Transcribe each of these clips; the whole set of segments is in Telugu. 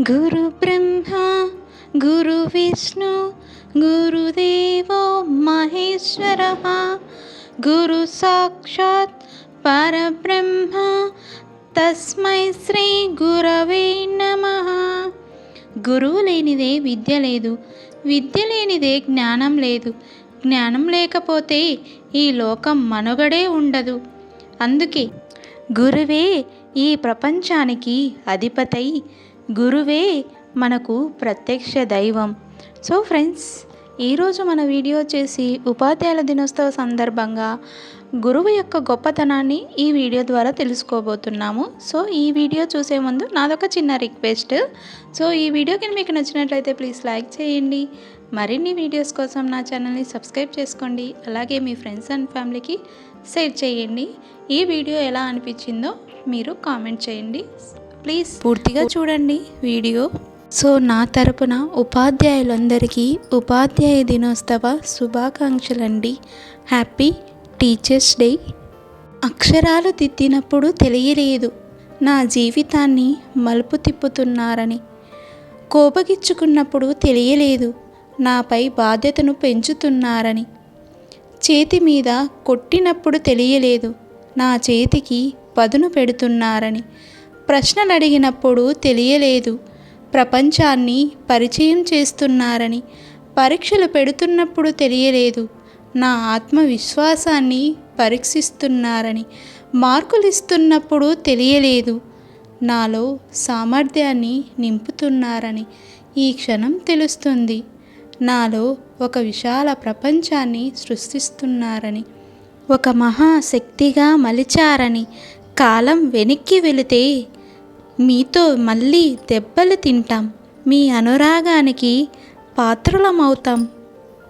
గురు బ్రహ్మ గురు విష్ణు గురుదేవో మహేశ్వర గురు సాక్షాత్ పరబ్రహ్మ తస్మై శ్రీ గురవే నమ. గురువు లేనిదే విద్య లేదు విద్య లేనిదే జ్ఞానం లేదు. జ్ఞానం లేకపోతే ఈ లోకం మనుగడే ఉండదు. అందుకే గురువే ఈ ప్రపంచానికి అధిపతై గురువే మనకు ప్రత్యక్ష దైవం. సో ఫ్రెండ్స్ ఈరోజు మన వీడియో చేసి ఉపాధ్యాయుల దినోత్సవ సందర్భంగా గురువు యొక్క గొప్పతనాన్ని ఈ వీడియో ద్వారా తెలుసుకోబోతున్నాము. సో ఈ వీడియో చూసే ముందు నాదొక చిన్న రిక్వెస్ట్. సో ఈ వీడియోకి మీకు నచ్చినట్లయితే ప్లీజ్ లైక్ చేయండి. మరిన్ని వీడియోస్ కోసం నా ఛానల్ని సబ్స్క్రైబ్ చేసుకోండి. అలాగే మీ ఫ్రెండ్స్ అండ్ ఫ్యామిలీకి షేర్ చేయండి. ఈ వీడియో ఎలా అనిపించిందో మీరు కామెంట్ చేయండి. ప్లీజ్ పూర్తిగా చూడండి వీడియో. సో నా తరపున ఉపాధ్యాయులందరికీ ఉపాధ్యాయ దినోత్సవ శుభాకాంక్షలండి. Happy teachers day. అక్షరాలు దిద్దినప్పుడు తెలియలేదు నా జీవితాన్ని మలుపు తిప్పుతున్నారని. కోపగిచ్చుకున్నప్పుడు తెలియలేదు నాపై బాధ్యతను పెంచుతున్నారని. చేతి మీద కొట్టినప్పుడు తెలియలేదు నా చేతికి పదును పెడుతున్నారని. ప్రశ్నలు అడిగినప్పుడు తెలియలేదు. ప్రపంచాన్ని పరిచయం చేస్తున్నారని పరీక్షలు పెడుతున్నప్పుడు తెలియలేదు. నా ఆత్మవిశ్వాసాన్ని పరీక్షిస్తున్నారని మార్కులు ఇస్తున్నప్పుడు తెలియలేదు. నాలో సామర్థ్యాన్ని నింపుతున్నారని ఈ క్షణం తెలుస్తుంది. నాలో ఒక విశాల ప్రపంచాన్ని సృష్టిస్తున్నారని ఒక మహాశక్తిగా మలిచారని కాలం వెనక్కి వెళితే మీతో మళ్ళీ దెబ్బలు తింటాం. మీ అనురాగానికి పాత్రులమవుతాం.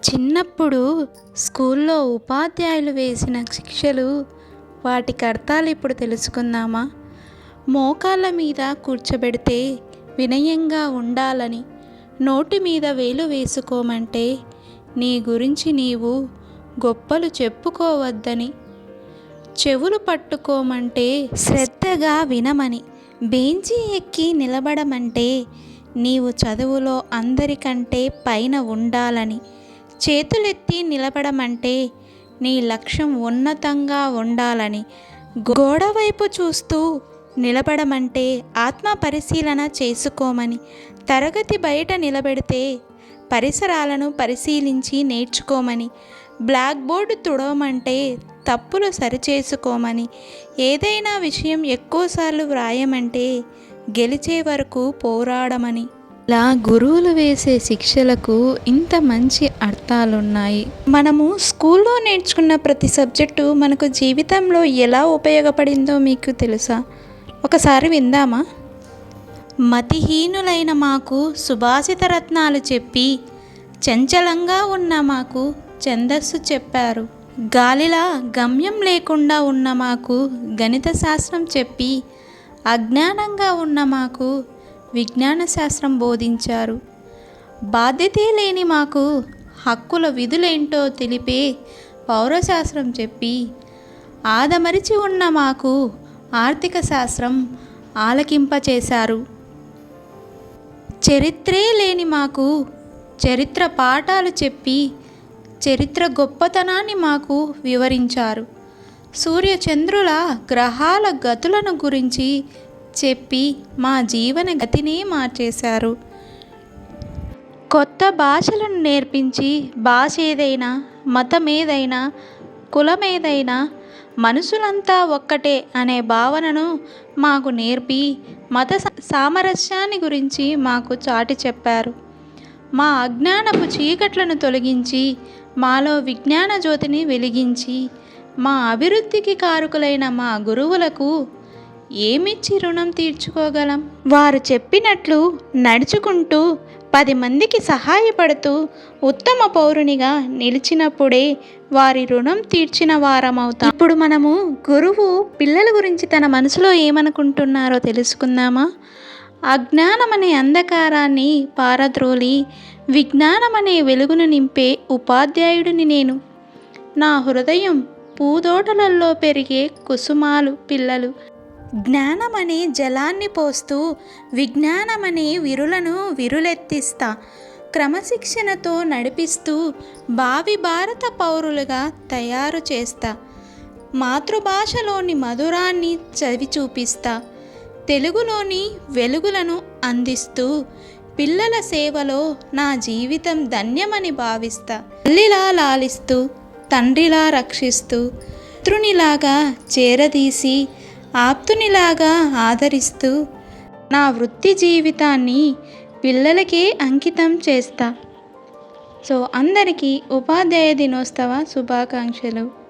చిన్నప్పుడు స్కూల్లో ఉపాధ్యాయులు వేసిన శిక్షలు వాటి అర్థాలు ఇప్పుడు తెలుసుకుందామా? మోకాళ్ళ మీద కూర్చోబెడితే వినయంగా ఉండాలని నోటి మీద వేలు వేసుకోమంటే నీ గురించి నీవు గొప్పలు చెప్పుకోవద్దని చెవులు పట్టుకోమంటే శ్రద్ధగా వినమని. బెంచి ఎక్కి నిలబడమంటే నీవు చదువులో అందరికంటే పైన ఉండాలని. చేతులెత్తి నిలబడమంటే నీ లక్ష్యం ఉన్నతంగా ఉండాలని. గోడ వైపు చూస్తూ నిలబడమంటే ఆత్మ పరిశీలన చేసుకోమని. తరగతి బయట నిలబెడితే పరిసరాలను పరిశీలించి నేర్చుకోమని. బ్లాక్ బోర్డు తుడవమంటే తప్పులు సరిచేసుకోమని. ఏదైనా విషయం ఎక్కువసార్లు వ్రాయమంటే గెలిచే వరకు పోరాడమని. ఇలా గురువులు వేసే శిక్షలకు ఇంత మంచి అర్థాలున్నాయి. మనము స్కూల్లో నేర్చుకున్న ప్రతి సబ్జెక్టు మనకు జీవితంలో ఎలా ఉపయోగపడిందో మీకు తెలుసా? ఒకసారి విందామా? మతిహీనులైన మాకు సుభాషిత రత్నాలు చెప్పి చంచలంగా ఉన్న మాకు ఛందస్సు చెప్పారు. గాలిలా గమ్యం లేకుండా ఉన్న మాకు గణిత శాస్త్రం చెప్పి అజ్ఞానంగా ఉన్న మాకు విజ్ఞాన శాస్త్రం బోధించారు. బాధ్యతే లేని మాకు హక్కుల విధులేంటో తెలిపే పౌరశాస్త్రం చెప్పి ఆదమరిచి ఉన్న మాకు ఆర్థిక శాస్త్రం ఆలకింపచేశారు. చరిత్రే లేని మాకు చరిత్ర పాఠాలు చెప్పి చరిత్ర గొప్పతనాన్ని మాకు వివరించారు. సూర్యచంద్రుల గ్రహాల గతులను గురించి చెప్పి మా జీవన గతినే మార్చేశారు. కొత్త భాషలను నేర్పించి భాష ఏదైనా మతం ఏదైనా కులం ఏదైనా మనుషులంతా ఒక్కటే అనే భావనను మాకు నేర్పి మత సామరస్యాన్ని గురించి మాకు చాటి చెప్పారు. మా అజ్ఞానపు చీకట్లను తొలగించి మాలో విజ్ఞాన జ్యోతిని వెలిగించి మా అభివృద్ధికి కారుకులైన మా గురువులకు ఏమిచ్చి రుణం తీర్చుకోగలం? వారు చెప్పినట్లు నడుచుకుంటూ పది మందికి సహాయపడుతూ ఉత్తమ పౌరునిగా నిలిచినప్పుడే వారి రుణం తీర్చిన వారమవుతాం. ఇప్పుడు మనము గురువు పిల్లల గురించి తన మనసులో ఏమనుకుంటున్నారో తెలుసుకుందామా? అజ్ఞానం అనే అంధకారాన్ని పారద్రోలి విజ్ఞానం అనే వెలుగును నింపే ఉపాధ్యాయుడిని నేను. నా హృదయం పూదోటలలో పెరిగే కుసుమాలు పిల్లలు. జ్ఞానమనే జలాన్ని పోస్తూ విజ్ఞానమనే విరులను విరులెత్తిస్తా క్రమశిక్షణతో నడిపిస్తూ భావి భారత పౌరులుగా తయారు చేస్తా మాతృభాషలోని మధురాన్ని చవి చూపిస్తా తెలుగులోని వెలుగులను అందిస్తూ పిల్లల సేవలో నా జీవితం ధన్యమని భావిస్తా తల్లిలా లాలిస్తూ తండ్రిలా రక్షిస్తూ మిత్రునిలాగా చేరదీసి ఆప్తునిలాగా ఆదరిస్తూ నా వృత్తి జీవితాన్ని పిల్లలకే అంకితం చేస్తా. సో అందరికీ ఉపాధ్యాయ దినోత్సవ శుభాకాంక్షలు.